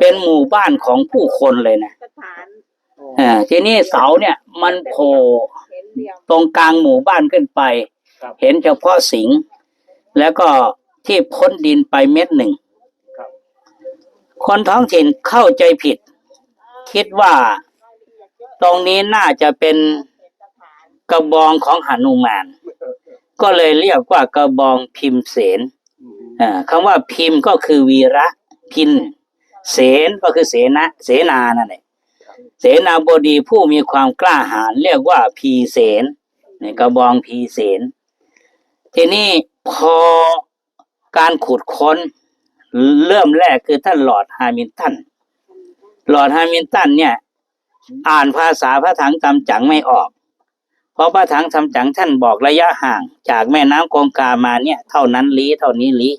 เป็นหมู่บ้านของผู้คนเลยนะสถานอ่าทีนี้เสาเนี่ยมันโผล่เห็นเหลี่ยมตรงกลางหมู่บ้านขึ้นไปครับเห็นเฉพาะสิงห์แล้วก็ที่พ้นดินไปเม็ดหนึ่งครับคนท้องถิ่นเข้าใจผิด คิดว่าตรงนี้น่าจะเป็นกระบองของหนุมาน ก็เลยเรียกว่ากระบองพิมเสนอืมอ่าคำว่าพิมพ์ก็คือวีระพิน เสนก็คือเสนะเสนานั่นแหละเสนาบดีผู้มีความกล้าหาญเรียกว่าพีเสนนี่กระบองพีเสนทีนี้พอการขุดค้น เริ่มแรกคือท่านหลอร์ดฮามิลตันหลอร์ดฮามิลตันเนี่ย อ่านภาษาพระถังจำจังไม่ออก เพราะพระถังจำจังท่านบอกระยะห่าง จากแม่น้ำกงกามาเนี่ย เท่านั้นลี้เท่านี้ลี้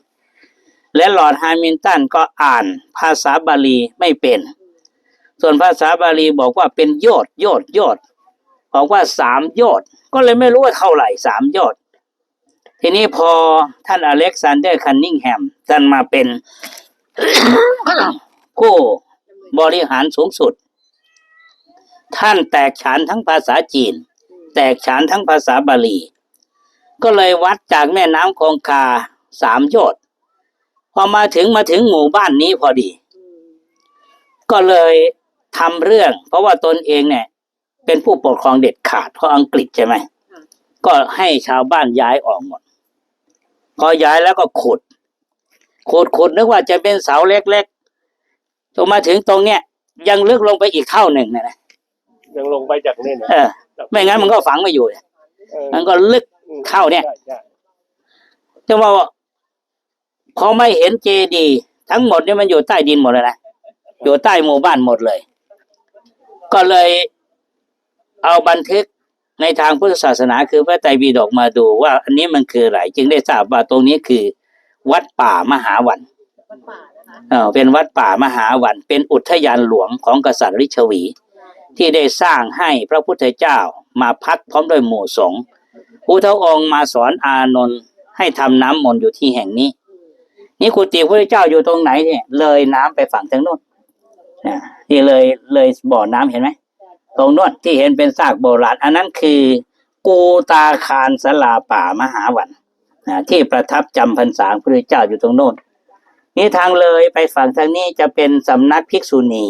และหลอดฮามิลตันก็อ่านภาษาบาลีไม่เป็น ส่วนภาษาบาลีบอกว่าเป็นโยดโยดโยดบอกว่าสามโยดก็เลยไม่รู้ว่าเท่าไหร่สามโยดทีนี้พอท่านอเล็กซานเดอร์คันนิงแฮมท่านมาเป็นผู้บริหารสูงสุด ท่านแตกฉานทั้งภาษาจีน แตกฉานทั้งภาษาบาลี ก็เลยวัดจากแม่น้ำคงคาสามโยชน์ อมาถึงมาถึงหมู่บ้านนี้พอดี ก็เลยทำเรื่อง เพราะว่าตนเองเนี่ย เป็นผู้ปกครองเด็ดขาดเพราะอังกฤษใช่ไหมก็ให้ชาวบ้านย้ายออกหมด พอย้ายแล้วก็ขุด ขุดขุดนึกว่าจะเป็นเสาเล็กๆจนมาถึงตรงเนี้ยยังลึกลงไปอีกเท่าหนึ่งนะนะยังลงไปจากนี่นะเออไม่งั้นมันก็ฝังไม่อยู่เออมันก็ลึกอืมเข้าเนี่ยใช่ใช่จะว่า พอไม่เห็นเจดีย์ทั้งหมดเนี่ยมันอยู่ใต้ดินหมดเลยนะอยู่ใต้หมู่บ้านหมดเลย ก็เลยเอาบันทึกในทางพุทธศาสนาคือพระไตรปิฎกมาดูว่า อันนี้มันคืออะไรจึงได้ทราบว่าตรงนี้คือ วัดป่ามหาวันเอเป็นวัดป่ามหาวัน เป็นอุทยานหลวงของกษัตริย์ริชวี ที่ได้สร้างให้พระพุทธเจ้ามาพักพร้อมด้วยหมู่สงฆ์พุทธองค์มาสอนอานนท์ให้ทำน้ำมนต์อยู่ที่แห่งนี้ นี่กุฏิพระเจ้าอยู่ตรงไหนเนี่ย เลยน้ำไปฝั่งทางโน้นอ่าที่เลยเลยบ่อน้ำเห็นไหมตรงโน้นที่เห็นเป็นซากโบราณ อันนั้นคือ กูตาคารสลาป่ามหาวันอ่าที่ประทับจำพรรษาพระเจ้าอยู่ตรงโน้นนี่ทางเลยไปฝั่งทางนี้จะเป็นสำนักภิกษุณี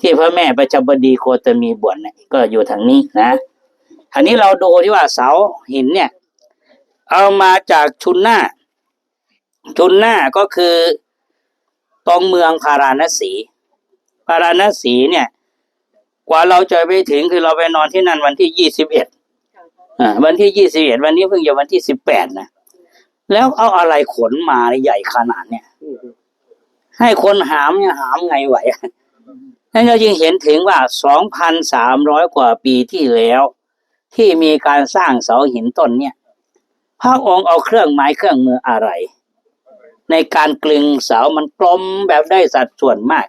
ที่พระแม่ประจบดีโคตมีบวชเนี่ยก็อยู่ทางนี้นะอันนี้เราดูที่ว่าเสาหินเนี่ย เอามาจากชุนหน้า ชุนหน้าก็คือ ตรงเมืองพาราณสีพาราณสีเนี่ย กว่าเราจะไปถึงคือเราไปนอนที่นั่นวันที่ยี่สิบเอ็ดอ่าวันที่ยี่สิบเอ็ดวันนี้เพิ่งจะวันที่สิบแปดนะแล้วเอาอะไรขนมาใหญ่ขนาดเนี่ย ให้คนหามเนี่ยหามไงไหวนั่นเราจึงเห็นถึงว่า2,300กว่าปีที่แล้ว ที่มีการสร้างเสาหินต้นเนี่ยพระองค์เอาเครื่องไม้เครื่องมืออะไร ในการกลึงเสามันกลมแบบได้สัดส่วนมาก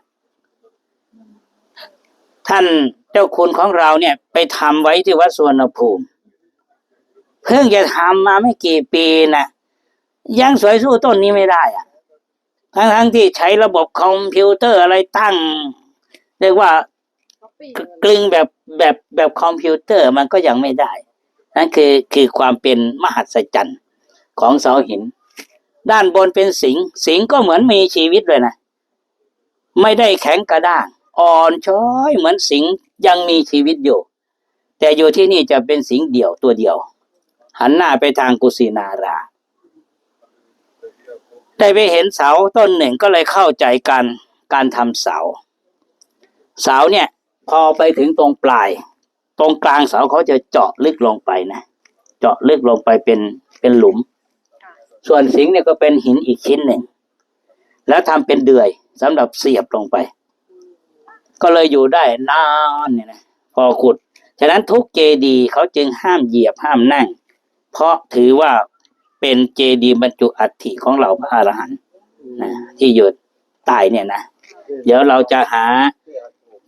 ท่านเจ้าคุณของเราเนี่ย ไปทำไว้ที่วัดสวนภูมิ เพิ่งจะทำมาไม่กี่ปีนะยังสวยสู้ต้นนี้ไม่ได้อะทั้งทั้งที่ใช้ระบบคอมพิวเตอร์อะไรตั้ง เรียกว่ากลึงแบบแบบแบบคอมพิวเตอร์มันก็ยังไม่ได้ นั่นคือคือความเป็นมหัศจรรย์ของเสาหิน ด้านบนเป็นสิงห์สิงห์ก็เหมือนมีชีวิตเลยนะ ไม่ได้แข็งกระด้าง อ่อนช้อยเหมือนสิงห์ยังมีชีวิตอยู่ แต่อยู่ที่นี่จะเป็นสิงห์เดี่ยวตัวเดียว หันหน้าไปทางกุสินารา ได้ไปเห็นเสาต้นหนึ่งก็เลยเข้าใจการการทำเสา เสาเนี่ย พอไปถึงตรงปลาย ตรงกลางเสาเขาจะเจาะลึกลงไปนะ เจาะลึกลงไปเป็นเป็นหลุม ส่วนสิงเนี่ยก็เป็นหินอีกชิ้นหนึ่ง แล้วทำเป็นเดือยสำหรับเสียบลงไป ก็เลยอยู่ได้นานเนี่ยนะพอขุด ฉะนั้นทุกเจดีเขาจึงห้ามเหยียบห้ามนั่ง เพราะถือว่าเป็นเจดีบรรจุอัฐิของเราพระอรหันต์นะที่อยู่ใต้เนี่ยนะเดี๋ยวเราจะหา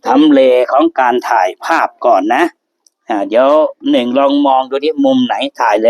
ทำเลของการถ่ายภาพก่อนนะ เดี๋ยวหนึ่งลองมองดูที่มุมไหนถ่ายเลย